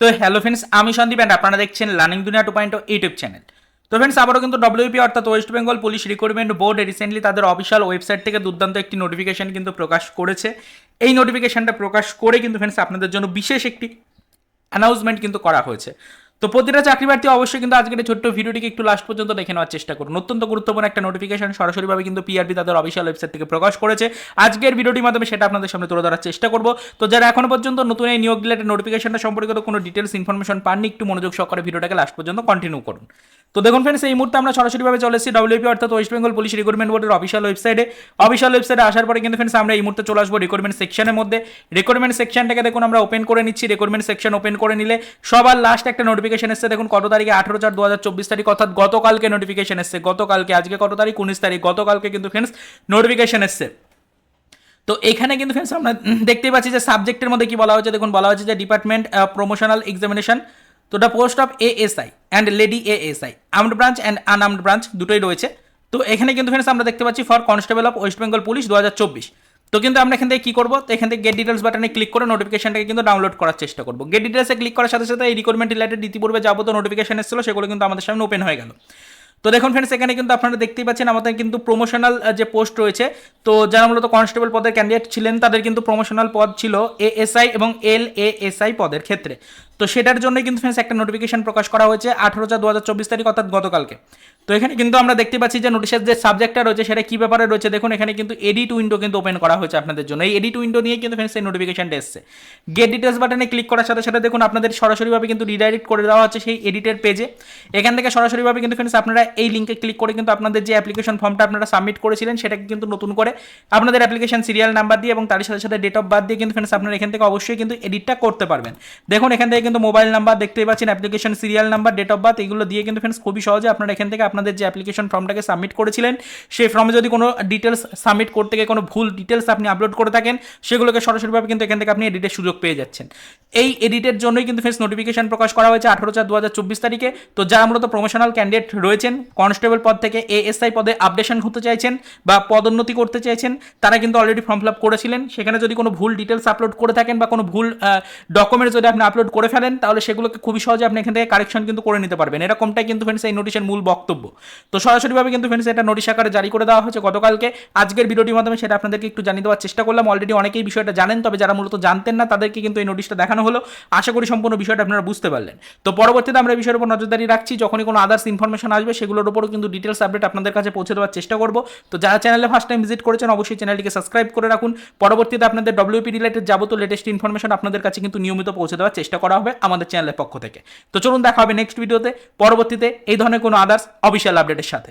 তো hello friends আমি Sandeep and আপনারা দেখছেন learning Duniya two point YouTube channel তো ফ্রেন্ডস আবারও কিন্তু ডব্লিউপি অর্থাৎ West Bengal police recruitment board recently তাদের অফিসিয়াল ওয়েবসাইট থেকে দুর্দান্ত একটি নোটিফিকেশন কিন্তু প্রকাশ করেছে। এই নোটিফিকেশনটা প্রকাশ করে কিন্তু ফ্রেন্ডস আপনাদের জন্য বিশেষ একটি অ্যানাউন্সমেন্ট কিন্তু করা হয়েছে। তো প্রতিটা চাকরি প্রার্থী অবশ্যই কিন্তু আজকের ছোট্ট ভিডিওটিকে একটু লাস্ট পর্যন্ত দেখে নেওয়ার চেষ্টা করুন। অত্যন্ত গুরুত্বপূর্ণ একটা নোটিফিকেশন সরাসরিভাবে কিন্তু পিআরবি তাদের অফিসিয়াল ওয়েবসাইট থেকে প্রকাশ করেছে। আজকের ভিডিওটির মাধ্যমে সেটা আপনাদের সামনে তুলে ধরার চেষ্টা করব। তো যারা এখনও পর্যন্ত নতুন এই নিয়োগ রিলেটেড নোটিফিকেশনটা সম্পর্কিত কোনো ডিটেলস ইনফরমেশন পাননি, একটু মনোযোগ সহকারে ভিডিওটাকে লাস্ট পর্যন্ত কন্টিনিউ করুন। তো দেখুন ফ্রেন্ডস এই মুহূর্তে আমরা সরাসরিভাবে চলে এসেছি ডব্লিউপি অর্থাৎ ওয়েস্ট বেঙ্গল পুলিশ রিক্রুটমেন্ট বোর্ডের অফিসিয়াল ওয়েবসাইটে অফিসিয়াল ওয়েবসাইটে আসার পরে কিন্তু ফ্রেন্ডস আমরা এই মুহূর্তে চলে আসব রিক্রুটমেন্ট সেকশনের মধ্যে। রিক্রুটমেন্ট সেকশনটাকে দেখুন, আমরা ওপেন করে নিচ্ছি। রিক্রুটমেন্ট সেকশন ওপেন করে নিলে সবার লাস্ট একটা নোটিফিকেশন এসছে। দেখুন কত তারিখে? আঠারো চার দু হাজার চব্বিশ তারিখ অর্থাৎ গতকালকে নোটিফিকেশন এসছে। গতকালকে আজকে কত তারিখ? উনিশ তারিখ। গতকালকে কিন্তু ফ্রেন্ডস নোটিফিকেশন এসছে। তো এখানে কিন্তু ফ্রেন্ডস আমরা উম, দেখতেই পাচ্ছি যে সাবজেক্টের মধ্যে কি বলা হয়েছে? দেখুন বলা হয়েছে যে department promotional examination to the post of ASI and lady ASI armed branch and unarmed branch দুটোই রয়েছে। তো এখানে কিন্তু ফ্রেন্ডস আমরা দেখতে পাচ্ছি for constable of West Bengal police দু হাজার চব্বিশ। তো কিন্তু আমরা এখান থেকে কী করব? তো এখান থেকে গেট ডিটেলস বাটনে ক্লিক করে নোটিফিকেশনটাকে কিন্তু ডাউনলোড করার চেষ্টা করব। গেট ডিটেলসে ক্লিক করার সাথে সাথে এই রিকোয়ারমেন্ট রিলেটেড ইতিপূর্বে যাবতীয় নোটিফিকেশন এসেছিল, সেগুলো কিন্তু আমাদের সামনে ওপেন হয়ে গেল। তো দেখুন ফ্রেন্ডস এখানে কিন্তু আপনারা দেখতেই পাচ্ছেন আমাদের কিন্তু প্রমোশনাল যে পোস্ট রয়েছে, তো যারা মূলত কনস্টেবল পদের ক্যান্ডিডেট ছিলেন, তাদের কিন্তু প্রমোশনাল পদ ছিল এএসআই এবং এল এএসআই পদের ক্ষেত্রে। তো সেটার জন্যই কিন্তু ফ্রেন্ডস একটা নোটিফিকেশন প্রকাশ করা হয়েছে আঠারো চার দু হাজার চব্বিশ তারিখ, অর্থাৎ গতকালকে। তো এখানে কিন্তু আমরা দেখতে পাচ্ছি যে নোটিশের যে সাবজেক্টটা রয়েছে, সেটা কী ব্যাপারে রয়েছে, দেখুন, এখানে কিন্তু এডিট উইন্ডো কিন্তু ওপেন করা হয়েছে আপনাদের জন্য। এই এডিট উইন্ডো নিয়ে কিন্তু ফ্রেন্ডস এই নোটিফিকেশনটা এসছে। গেট ডিটেলস বাটনে ক্লিক করার সাথে সাথে দেখুন, আপনাদের সরাসরিভাবে কিন্তু রিডাইরেক্ট করে দেওয়া হচ্ছে সেই এডিটের পেজে এখান থেকে সরাসরিভাবে কিন্তু ফ্রেন্ডস আপনারা এই লিঙ্কে ক্লিক করে কিন্তু আপনাদের যে অ্যাপ্লিকেশন ফর্মটা আপনারা সাবমিট করেছিলেন, সেটাকে কিন্তু নতুন করে আপনাদের অ্যাপ্লিকেশন সিরিয়াল নাম্বার দিয়ে এবং তার সাথে সাথে ডেট অফ বার্থ দিয়ে কিন্তু ফ্রেন্ডস আপনারা এখান থেকে অবশ্যই কিন্তু এডিটটা করতে পারবেন। দেখুন, এখান থেকে কিন্তু মোবাইল নাম্বার দেখতেই পাচ্ছেন application serial number date of birth এগুলো দিয়ে কিন্তু ফ্রেন্ডস খুবই সহজে আপনারা এখান থেকে আপনাদের যে অ্যাপ্লিকেশন ফর্মটাকে সাবমিট করেছিলেন, সেই ফর্মে যদি কোনো ডিটেলস সাবমিট করতে গিয়ে কোনো ভুল ডিটেলস আপনি আপলোড করে থাকেন, সেগুলোকে সরাসরিভাবে কিন্তু এখান থেকে আপনি এডিটের সুযোগ পেয়ে যাচ্ছেন। এই এডিটের জন্যই কিন্তু ফ্রেন্ডস নোটিফিকেশন প্রকাশ করা হয়েছে আঠারো চার দু তারিখে। তো যারা মূলত প্রমোশনাল ক্যান্ডিডেট রয়েছেন কনস্টেবল পদ থেকে এএসআই পদে আপডেশন হতে চাইছেন বা পদোন্নতি করতে চাইছেন, তারা কিন্তু অলরেডি ফর্ম ফিল আপ করেছিলেন। সেখানে যদি কোনো ভুল ডিটেলস আপলোড করে থাকেন বা কোনো ভুল ডকুমেন্টস যদি আপনি আপলোড করে ফেলেন তাহলে সেগুলোকে খুবই সহজে আপনি এখান থেকে কারেকশন কিন্তু করে নিতে পারবেন। এরকমটাই কিন্তু ফ্রেন্ডস এই নোটিশের মূল বক্তব্য। তো সরাসরিভাবে কিন্তু ফ্রেন্ডস এটা নোটিশ আকারে জারি করে দেওয়া হয়েছে গতকালকে। আজকের ভিডিওটির মাধ্যমে সেটা আপনাদেরকে একটু জানিয়ে দেওয়ার চেষ্টা করলাম। অলরেডি অনেকেই বিষয়টা জানেন, তবে যারা মূলত জানতেন না, তাদেরকে কিন্তু এই নোটিশটা দেখানো হলো। আশা করি সম্পূর্ণ বিষয়টা আপনারা বুঝতে পারলেন। তো পরবর্তীতে আমরা বিষয়ের উপর নজরদারি রাখছি। যখনই কোনো আদার্স ইনফরমেশন আসবে, সেগুলোর উপরও কিন্তু ডিটেলস আপডেট আপনাদের কাছে পৌঁছে দেওয়ার চেষ্টা করব। তো যারা চ্যানেলে ফার্স্ট টাইম ভিজিট করেছেন, অবশ্যই চ্যানেলটিকে সাবস্ক্রাইব করে রাখুন। পরবর্তীতে আপনাদের ডব্লিউপি রিলেটেড যাবতীয় লেটেস্ট ইনফরমেশন আপনাদের কাছে কিন্তু নিয়মিত পৌঁছে দেওয়ার চেষ্টা করা হবে আমাদের চ্যানেলের পক্ষ থেকে। তো চলুন দেখা হবে নেক্সট ভিডিওতে পরবর্তীতে এই ধরনের কোনো আদার্স অফিসিয়াল আপডেটের সাথে।